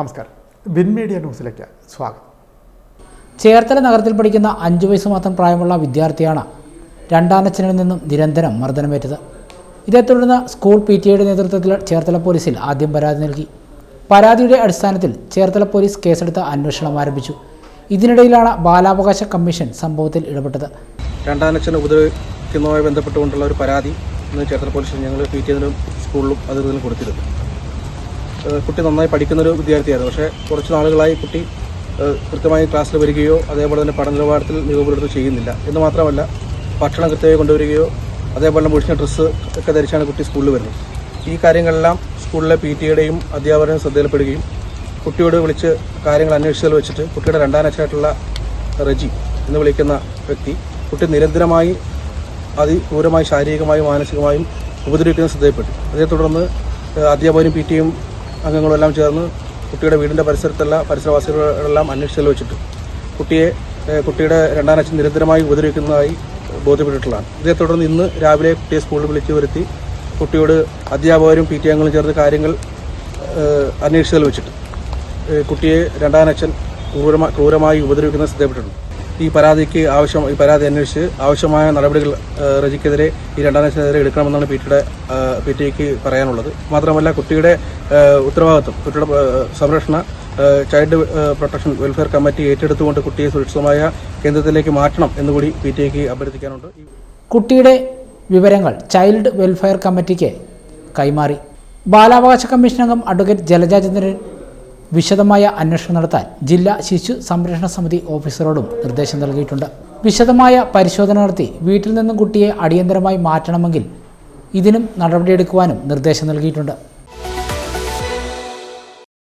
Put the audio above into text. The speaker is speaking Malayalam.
നമസ്കാരം. വിൻ മീഡിയ ന്യൂസിലേക്ക് സ്വാഗതം. ചേർത്തല നഗരത്തിൽ പഠിക്കുന്ന അഞ്ചു വയസ്സ് മാത്രം പ്രായമുള്ള വിദ്യാർത്ഥിയാണ് രണ്ടാനച്ഛനിൽ നിന്നും നിരന്തരം മർദ്ദനമേറ്റത്. ഇതേ തുടർന്ന് സ്കൂൾ പി ടി ഐയുടെ നേതൃത്വത്തിൽ ചേർത്തല പോലീസിൽ ആദ്യം പരാതി നൽകി. പരാതിയുടെ അടിസ്ഥാനത്തിൽ ചേർത്തല പോലീസ് കേസെടുത്ത് അന്വേഷണം ആരംഭിച്ചു. ഇതിനിടയിലാണ് ബാലാവകാശ കമ്മീഷൻ സംഭവത്തിൽ ഇടപെട്ടത്. രണ്ടാനച്ഛനെ ഉപദ്രവിക്കുന്നതുമായി ബന്ധപ്പെട്ടുകൊണ്ടുള്ള ഒരു പരാതി ഇന്ന് ചേർത്തല പോലീസിൽ ഞങ്ങൾ പി ടി സ്കൂളിലും അതിൽ കൊടുത്തിരുന്നു. കുട്ടി നന്നായി പഠിക്കുന്നൊരു വിദ്യാർത്ഥിയായിരുന്നു. പക്ഷേ കുറച്ച് നാളുകളായി കുട്ടി കൃത്യമായി ക്ലാസ്സിൽ വരികയോ അതേപോലെ തന്നെ പഠന നിലവാരത്തിൽ മികവ് ചെയ്യുന്നില്ല. എന്ന് മാത്രമല്ല ഭക്ഷണം കൃത്യമായി കൊണ്ടുവരികയോ അതേപോലെ തന്നെ മുഴിച്ച ഡ്രസ്സ് ഒക്കെ ധരിച്ചാണ് കുട്ടി സ്കൂളിൽ വരുന്നത്. ഈ കാര്യങ്ങളെല്ലാം സ്കൂളിലെ പി ടിയുടെയും അധ്യാപകരുടെയും ശ്രദ്ധയിൽപ്പെടുകയും കുട്ടിയോട് വിളിച്ച് കാര്യങ്ങൾ അന്വേഷിച്ചതിൽ വെച്ചിട്ട് കുട്ടിയുടെ രണ്ടാനച്ചായിട്ടുള്ള റജി എന്ന് വിളിക്കുന്ന വ്യക്തി കുട്ടി നിരന്തരമായി അതിക്രൂരമായി ശാരീരികമായും മാനസികമായും ഉപദ്രവിക്കുന്ന ശ്രദ്ധയിൽപ്പെട്ടു. അതേ തുടർന്ന് അധ്യാപകരും പി ടിയും അംഗങ്ങളും എല്ലാം ചേർന്ന് കുട്ടിയുടെ വീടിന്റെ പരിസരത്തുള്ള പരിസരവാസികളെല്ലാം അന്വേഷിച്ചു വെച്ചിട്ട് കുട്ടിയെ കുട്ടിയുടെ കുട്ടിയുടെ രണ്ടാനച്ഛൻ നിരന്തരമായി ഉപദ്രവിക്കുന്നതായി ബോധ്യപ്പെട്ടിട്ടുള്ളതാണ്. ഇതേ തുടർന്ന് ഇന്ന് രാവിലെ കുട്ടിയെ സ്കൂളിൽ വിളിച്ചു വരുത്തി കുട്ടിയോട് അധ്യാപകരും പി ടി അംഗങ്ങളും ചേർന്ന് കാര്യങ്ങൾ ഏഹ് അന്വേഷിച്ചതിൽ വെച്ചിട്ട് കുട്ടിയെ രണ്ടാനച്ഛൻ ക്രൂരമായി ക്രൂരമായി ഉപദ്രവിക്കുന്ന ശ്രദ്ധപ്പെട്ടിട്ടുണ്ട് ഈ പരാതിക്ക് ആവശ്യം ഈ പരാതി അന്വേഷിച്ച് ആവശ്യമായ നടപടികൾ റജിക്കെതിരെ ഈ രണ്ടാനച്ഛനെതിരെ എടുക്കണമെന്നാണ് പി ടിയുടെ പി ടിക്ക് പറയാനുള്ളത്. മാത്രമല്ല കുട്ടിയുടെ ഉത്തരവാദിത്വം കുട്ടിയുടെ സംരക്ഷണ ചൈൽഡ് പ്രൊട്ടക്ഷൻ വെൽഫെയർ കമ്മിറ്റി ഏറ്റെടുത്തുകൊണ്ട് കുട്ടിയെ സുരക്ഷിതമായ കേന്ദ്രത്തിലേക്ക് മാറ്റണം എന്നുകൂടി പി ടിക്ക് അഭ്യർത്ഥിക്കാനുണ്ട്. കുട്ടിയുടെ വിവരങ്ങൾ ചൈൽഡ് വെൽഫെയർ കമ്മിറ്റിക്ക് കൈമാറി. ബാലാവകാശ കമ്മീഷൻ അംഗം അഡ്വക്കേറ്റ് ജലജാചന്ദ്രൻ വിശദമായ അന്വേഷണം നടത്താൻ ജില്ലാ ശിശു സംരക്ഷണ സമിതി ഓഫീസറോടും നിർദ്ദേശം നൽകിയിട്ടുണ്ട്. വിശദമായ പരിശോധന നടത്തി വീട്ടിൽ നിന്നും കുട്ടിയെ അടിയന്തരമായി മാറ്റണമെങ്കിൽ ഇതിനും നടപടിയെടുക്കുവാനും നിർദ്ദേശം നൽകിയിട്ടുണ്ട്.